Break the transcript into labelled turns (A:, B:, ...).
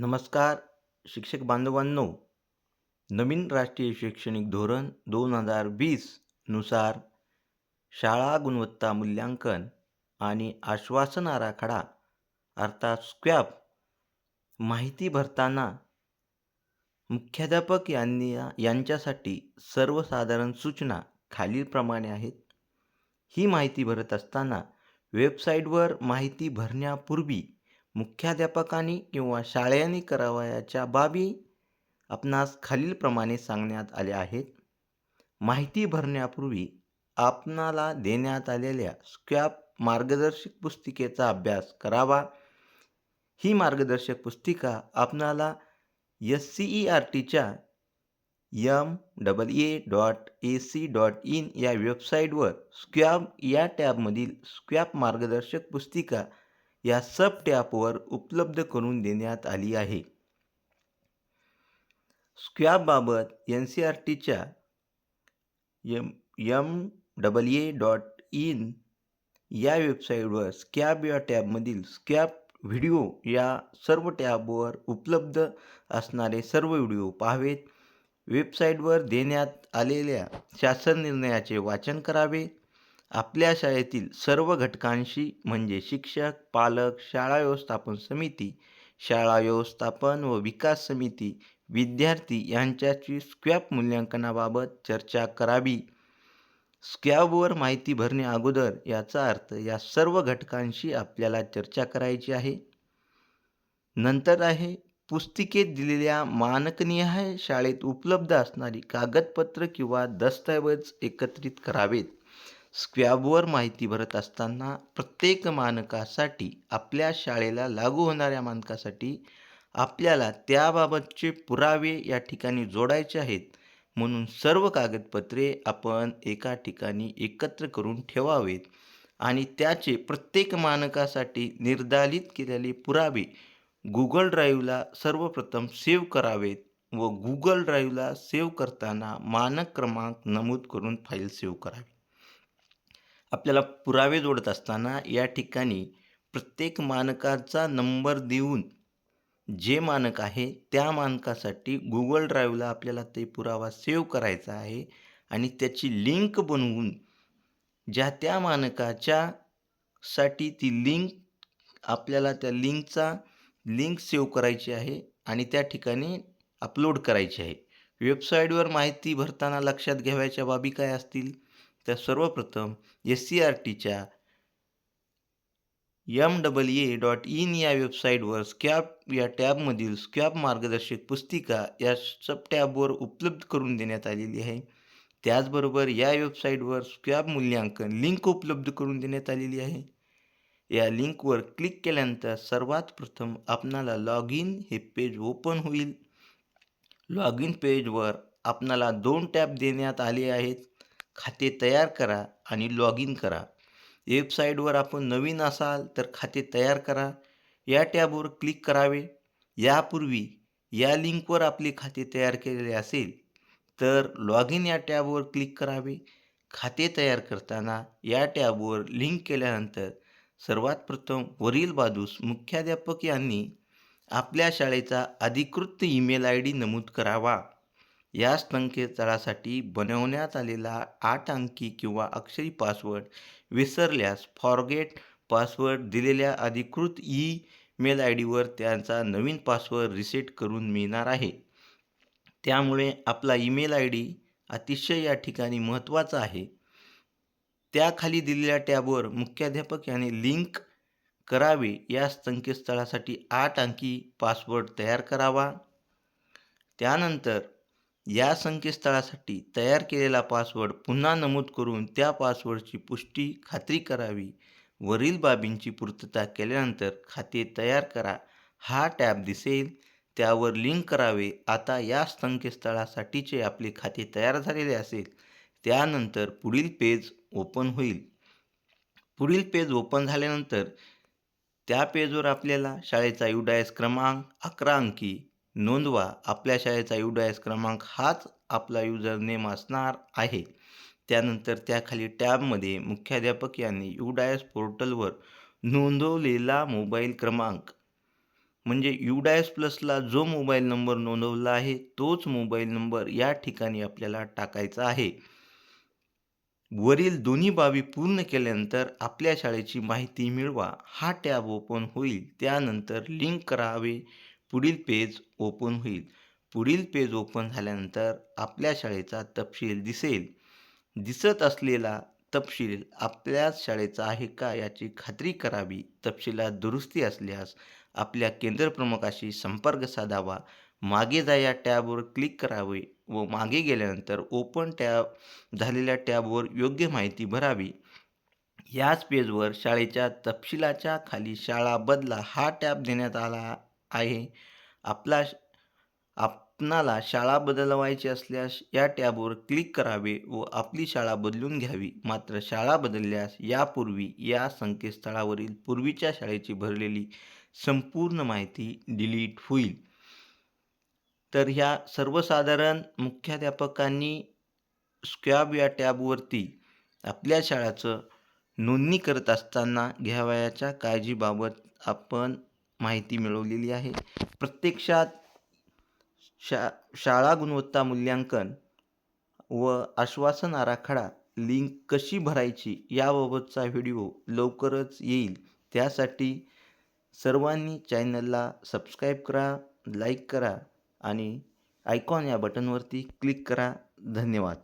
A: नमस्कार शिक्षक बांधवांनो. नवीन राष्ट्रीय शैक्षणिक धोरण दोन हजार वीसनुसार शाळा गुणवत्ता मूल्यांकन आणि आश्वासन आराखडा अर्थात स्क्वॅप माहिती भरताना मुख्याध्यापक यांनी यांच्यासाठी सर्वसाधारण सूचना खालीलप्रमाणे आहेत. ही माहिती भरत असताना वेबसाईटवर माहिती भरण्यापूर्वी मुख्याध्यापकांनी किंवा शाळेने करावयाच्या बाबी आपणास खालीलप्रमाणे सांगण्यात आल्या आहेत. माहिती भरण्यापूर्वी आपणाला देण्यात आलेल्या स्क्वॅप मार्गदर्शक पुस्तिकेचा अभ्यास करावा. ही मार्गदर्शक पुस्तिका आपणाला एस सी ई आर टीच्या M double A dot A C dot in या वेबसाईटवर स्क्वॅब या टॅबमधील स्क्वॅप मार्गदर्शक पुस्तिका या सब टॅपवर उपलब्ध करून देण्यात आली आहे. स्क्वॅबबाबत एन सी आर टीच्या M M double A dot in या वेबसाईटवर स्कॅब या टॅबमधील स्कॅब व्हिडिओ या सर्व टॅबवर उपलब्ध असणारे सर्व व्हिडिओ पाहावेत. वेबसाईटवर देण्यात आलेल्या शासन निर्णयाचे वाचन करावे. आपल्या शाळेतील सर्व घटकांशी म्हणजे शिक्षक पालक शाळा व्यवस्थापन समिती शाळा व्यवस्थापन व विकास समिती विद्यार्थी यांच्याची स्क्वॅप मूल्यांकनाबाबत चर्चा करावी. स्क्वॅबवर माहिती भरणे अगोदर याचा अर्थ या सर्व घटकांशी आपल्याला चर्चा करायची आहे. नंतर आहे पुस्तिकेत दिलेल्या मानकनिहाय शाळेत उपलब्ध असणारी कागदपत्र किंवा दस्तऐवज एकत्रित करावेत. स्क्वॅबवर माहिती भरत असताना प्रत्येक मानकासाठी आपल्या शाळेला लागू होणाऱ्या मानकासाठी आपल्याला त्याबाबतचे पुरावे या ठिकाणी जोडायचे आहेत. म्हणून सर्व कागदपत्रे आपण एका ठिकाणी एकत्र करून ठेवावेत आणि त्याचे प्रत्येक मानकासाठी निर्धारित केलेले पुरावे गुगल ड्राईव्हला सर्वप्रथम सेव्ह करावेत व गुगल ड्राईव्हला सेव्ह करताना मानक क्रमांक नमूद करून फाईल सेव्ह करावी. आपल्याला पुरावे जोडत असताना या ठिकाणी प्रत्येक मानकाचा नंबर देऊन जे मानक आहे त्या मानकासाठी गुगल ड्राईव्हला आपल्याला ते पुरावा सेव्ह करायचा आहे आणि त्याची लिंक बनवून ज्या त्या मानकाच्या साठी ती लिंक आपल्याला त्या लिंकचा लिंक सेव्ह करायची आहे आणि त्या ठिकाणी अपलोड करायची आहे. वेबसाईटवर माहिती भरताना लक्षात घ्यावयाच्या बाबी काय असतील? तर सर्वप्रथम एस सी आर टीच्या M double A dot in या वेबसाईटवर स्कॅप या टॅबमधील स्कॅप मार्गदर्शक पुस्तिका या सब टॅबवर उपलब्ध करून देण्यात आलेली आहे. त्याचबरोबर या वेबसाईटवर स्कॅप मूल्यांकन लिंक उपलब्ध करून देण्यात आलेली आहे. या लिंकवर क्लिक केल्यानंतर सर्वात प्रथम आपणाला लॉग इन हे पेज ओपन होईल. लॉग इन पेजवर आपणाला दोन टॅब देण्यात आले आहेत. खाते तयार करा आणि लॉग इन करा. वेबसाईटवर आपण नवीन असाल तर खाते तयार करा. या टॅबवर क्लिक करावे. यापूर्वी या लिंकवर आपले खाते तयार केलेले असेल तर लॉग इन या टॅबवर क्लिक करावे. खाते तयार करताना या टॅबवर लिंक केल्यानंतर सर्वात प्रथम वरील बाजूस मुख्याध्यापक यांनी आपल्या शाळेचा अधिकृत ईमेल आय डी नमूद करावा. या संकेतस्थळासाठी बनवण्यात आलेला आठ अंकी किंवा अक्षरी पासवर्ड विसरल्यास फॉरगेट पासवर्ड दिलेल्या अधिकृत ई मेल आय डीवर त्यांचा नवीन पासवर्ड रिसेट करून मिळणार आहे. त्यामुळे आपला ईमेल आय डी अतिशय या ठिकाणी महत्त्वाचा आहे. त्याखाली दिलेल्या टॅबवर मुख्याध्यापक याने लिंक करावे या संकेतस्थळासाठी आठ अंकी पासवर्ड तयार करावा. त्यानंतर या संकेतस्थळासाठी तयार केलेला पासवर्ड पुन्हा नमूद करून त्या पासवर्डची पुष्टी खात्री करावी. वरील बाबींची पूर्तता केल्यानंतर खाते तयार करा. हा टॅब दिसेल. त्यावर लिंक करावे. आता या संकेतस्थळासाठीचे आपले खाते तयार झालेले असेल. त्यानंतर पुढील पेज ओपन होईल. पुढील पेज ओपन झाल्यानंतर त्या पेजवर आपल्याला शाळेचा युडायस क्रमांक अकरा अंकी नोंदवा आपल्या शाळेचा यू डायस क्रमांक हाच आपला युजर नेम असणार आहे. त्यानंतर त्याखाली टॅबमध्ये मुख्याध्यापक यांनी यू डाय एस पोर्टलवर नोंदवलेला मोबाईल क्रमांक. म्हणजे यू डाय एस प्लसला जो मोबाईल नंबर नोंदवला आहे तोच मोबाईल नंबर या ठिकाणी आपल्याला टाकायचा आहे. वरील दोन्ही बाबी पूर्ण केल्यानंतर आपल्या शाळेची माहिती मिळवा. हा टॅब ओपन होईल. त्यानंतर लिंक करावे. पुढील पेज ओपन होईल. पुढील पेज ओपन झाल्यानंतर आपल्या शाळेचा तपशील दिसेल. दिसत असलेला तपशील आपल्याच शाळेचा आहे का याची खात्री करावी. तपशिलात दुरुस्ती असल्यास आपल्या केंद्रप्रमुखाशी संपर्क साधावा. मागे जा या टॅबवर क्लिक करावे व मागे गेल्यानंतर ओपन टॅब झालेल्या टॅबवर योग्य माहिती भरावी. याच पेजवर शाळेच्या तपशिलाच्या खाली शाळा बदला हा टॅब देण्यात आला आहे. आपला आपणाला शाळा बदलवायची असल्यास या टॅबवर क्लिक करावे व आपली शाळा बदलून घ्यावी. मात्र शाळा बदलल्यास यापूर्वी या संकेतस्थळावरील पूर्वीच्या शाळेची भरलेली संपूर्ण माहिती डिलीट होईल. तर ह्या सर्वसाधारण मुख्याध्यापकांनी स्क्वॅब या टॅबवरती आपल्या शाळाचं नोंदणी करत असताना घ्यावयाच्या काळजीबाबत आपण माहिती मिळवलेली आहे. प्रत्यक्षात शा शाळा गुणवत्ता मूल्यांकन व आश्वासन आराखडा लिंक कशी भरायची याबाबतचा व्हिडिओ लवकरच येईल. त्यासाठी सर्वांनी चॅनलला सबस्क्राईब करा लाईक करा आणि आयकॉन या बटनवरती क्लिक करा. धन्यवाद.